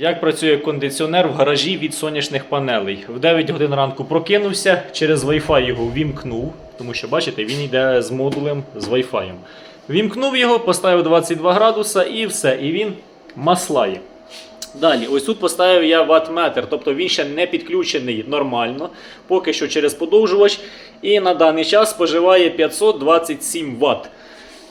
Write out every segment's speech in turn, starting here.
Як працює кондиціонер в гаражі від сонячних панелей? В 9 годин ранку прокинувся, через Wi-Fi його вімкнув, тому що бачите, він йде з модулем з Wi-Fi. Вімкнув його, поставив 22 градуса і все. І він маслає. Далі, ось тут поставив я ватметр, тобто він ще не підключений нормально, поки що через подовжувач. І на даний час споживає 527 Вт.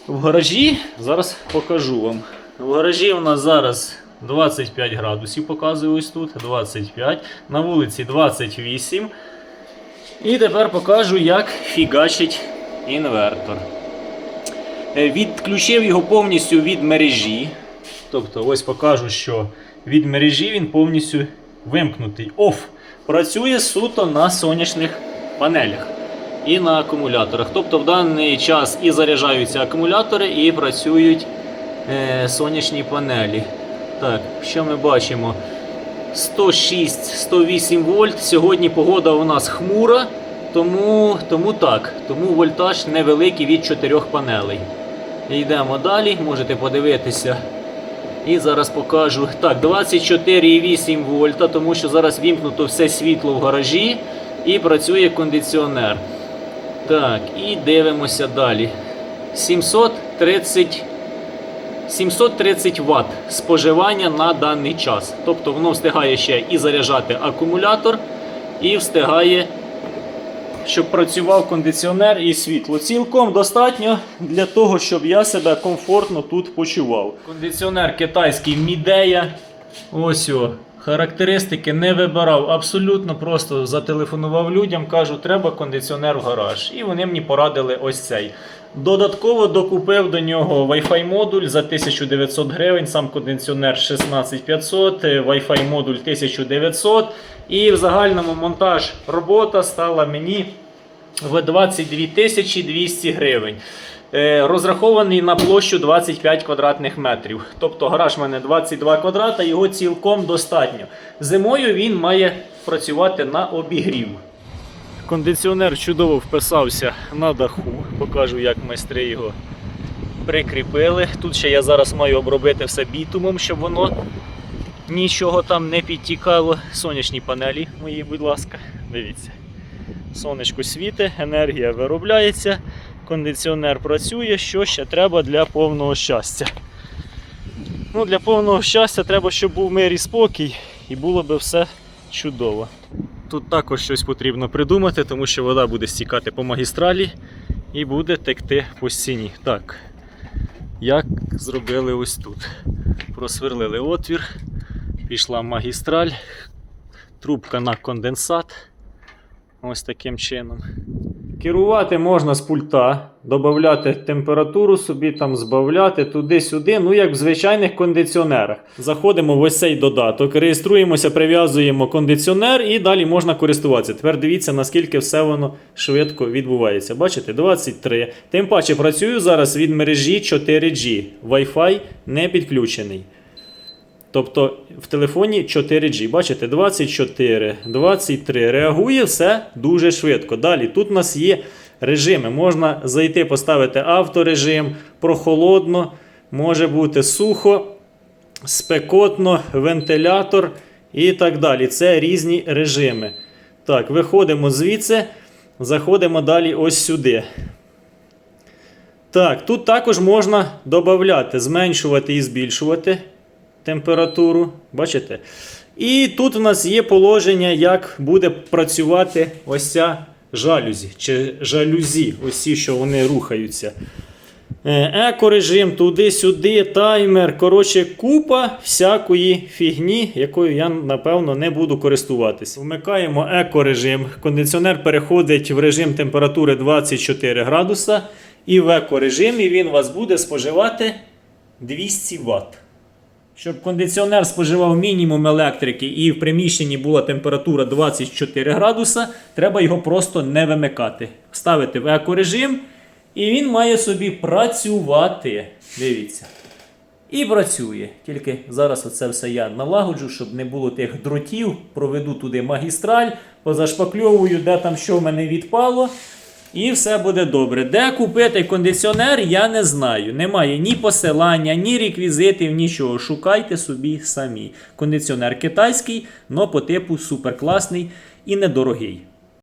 В гаражі зараз покажу вам. В гаражі у нас зараз 25 градусів, показую ось тут. 25. На вулиці 28. І тепер покажу, як фігачить інвертор. Е, Відключив його повністю від мережі. Тобто, ось покажу, що від мережі він повністю вимкнутий. Оф. Працює суто на сонячних панелях і на акумуляторах. Тобто в даний час і заряджаються акумулятори, і працюють е, сонячні панелі. Так, що ми бачимо? 106-108 вольт. Сьогодні погода у нас хмура, тому, тому так. Тому вольтаж невеликий від 4 панелей. Йдемо далі, можете подивитися. І зараз покажу. Так, 24,8 вольта, тому що зараз вімкнуто все світло в гаражі і працює кондиціонер. Так, і дивимося далі. 730, 730 Вт споживання на даний час. Тобто воно встигає ще і заряджати акумулятор, і встигає, щоб працював кондиціонер і світло. Цілком достатньо для того, щоб я себе комфортно тут почував. Кондиціонер китайський Мідея. Ось о. Характеристики не вибирав абсолютно просто зателефонував людям, кажу, треба кондиціонер в гараж. І вони мені порадили ось цей. Додатково докупив до нього Wi-Fi модуль за 1900 гривень, сам кондиціонер 16500, е, Wi-Fi модуль 1900. І в загальному монтаж робота стала мені в 22 200 гривень. Е, Розрахований на площу 25 квадратних метрів. Тобто гараж в мене 22 квадрата, його цілком достатньо. Зимою він має працювати на обігрів. Кондиціонер чудово вписався на даху. Покажу, як майстри його прикріпили. Тут ще я зараз маю обробити все бітумом, щоб воно нічого там не підтікало. Сонячні панелі мої, будь ласка, дивіться. Сонечко світе, енергія виробляється, кондиціонер працює. Що ще треба для повного щастя? Ну, Для повного щастя треба, щоб був мир і спокій, і було би все чудово. Тут також щось потрібно придумати, тому що вода буде стікати по магістралі і буде текти по стіні. Так, як зробили ось тут. Просверлили отвір, пішла магістраль, трубка на конденсат. Ось таким чином. Керувати можна з пульта, додати температуру собі, там збавляти туди-сюди, ну як в звичайних кондиціонерах. Заходимо в ось цей додаток, реєструємося, прив'язуємо кондиціонер і далі можна користуватися. Тепер дивіться, наскільки все воно швидко відбувається. Бачите, 23. Тим паче працюю зараз від мережі 4G. Wi-Fi не підключений. Тобто в телефоні 4G. Бачите, 24, 23. Реагує все дуже швидко. Далі тут у нас є режими. Можна зайти, поставити авторежим, прохолодно, може бути сухо, спекотно, вентилятор і так далі. Це різні режими. Так, виходимо звідси, заходимо далі ось сюди. Так, тут також можна додати, зменшувати і збільшувати температуру. Бачите? І тут у нас є положення, як буде працювати ось ця жалюзі чи жалюзі, ось ці, що вони рухаються. Е, Екорежим, туди-сюди, таймер. Коротше, купа всякої фігні, якою я, напевно, не буду користуватись. Вмикаємо екорежим. Кондиціонер переходить в режим температури 24 градуса. І в екорежимі він вас буде споживати 200 Вт. Щоб кондиціонер споживав мінімум електрики і в приміщенні була температура 24 градуса, треба його просто не вимикати. Ставити в екорежим, і він має собі працювати. Дивіться. І працює. Тільки зараз оце все я налагоджу, щоб не було тих дротів, проведу туди магістраль, позашпакльовую, де там що в мене відпало. І все буде добре. Де купити кондиціонер, я не знаю. Немає ні посилання, ні реквізитів, нічого. Шукайте собі самі. Кондиціонер китайський, но по типу суперкласний і недорогий.